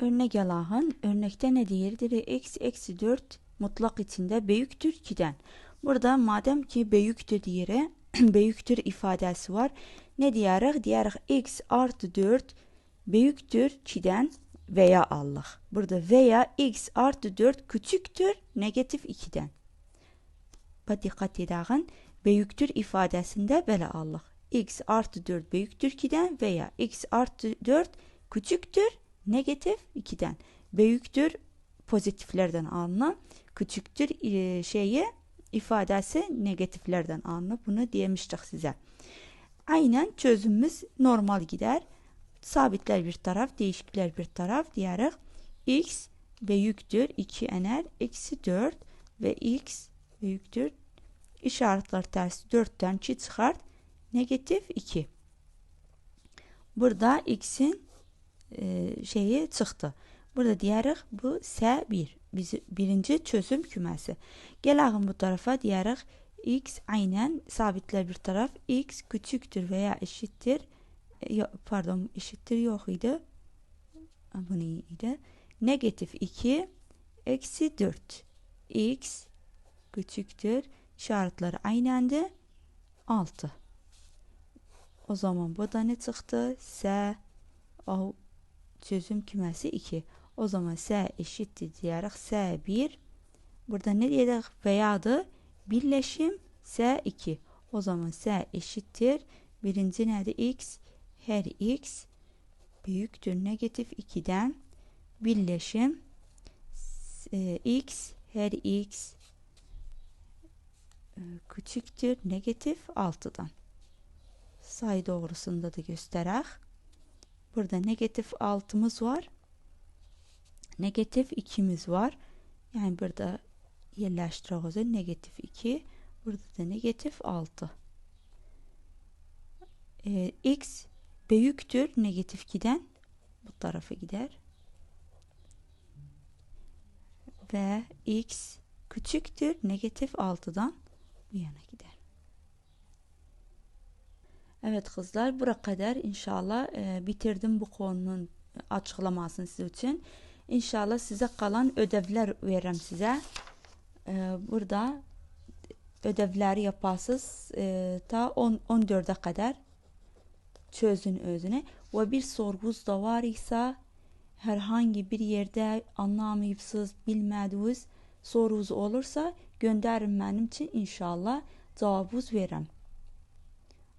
Örnek alağın. Örnekte ne değildir? X eksi 4 mutlak içinde büyüktür 2'den. Burada madem ki büyüktür diye büyüktür ifadesi var. Ne diyerek? Diyerek x artı 4 büyüktür 2'den veya Allah. Burada veya x artı 4 küçüktür negatif 2'den. Və dikkat edin. Büyüktür ifadesinde böyle Allah. x artı 4 büyüktür 2'den veya x artı 4 küçüktür negatif 2'den. Büyüktür pozitiflerden alınan, küçüktür e, şeyi ifadesi negatiflerden alınıp bunu diyemiştik size. Aynen çözümümüz normal gider. Sabitler bir taraf, değişikler bir taraf diyerek x büyüktür 2 ener eksi 4 ve x büyüktür işaretler tersi 4'ten 2 çıkart negatif 2. Burada x'in e, şeyi çıktı. Burada diyerek bu S1. Bizi, birinci çözüm kümesi. Gelelim bu tarafa diyerek x aynen sabitler bir taraf x küçüktür veya eşittir pardon eşittir yok idi bu neydi negatif 2 eksi 4 x küçüktür işaretleri aynendir 6 o zaman bu da ne çıktı s o çözüm kümesi 2 o zaman s eşittir diyerek s 1 burada ne diyerek veyadı birleşim s2 o zaman s eşittir. Birinci nedir x. Her x büyüktür. Negatif 2'den birleşim e, x. Her x e, küçüktür. Negatif 6'dan. Sayı doğrusunda da gösterək. Burada negatif 6'mız var. Negatif 2'miz var. Yani burada yerləşdirək negatif 2. Burada da negatif 6. Ee, x büyüktür negatif 2'den bu tarafa gider. Ve x küçüktür negatif 6'dan bu yana gider. Evet kızlar buraya kadar inşallah e, bitirdim bu konunun açıklamasını sizin için. İnşallah size kalan ödevler veririm size. E, burada ödevleri yaparsınız e, ta 10 14'e kadar çözün özüne ve bir sorgunuz da var ise herhangi bir yerde anlamayıpsız bilmediğiniz sorunuz olursa gönderin benim için inşallah cevabınız verem.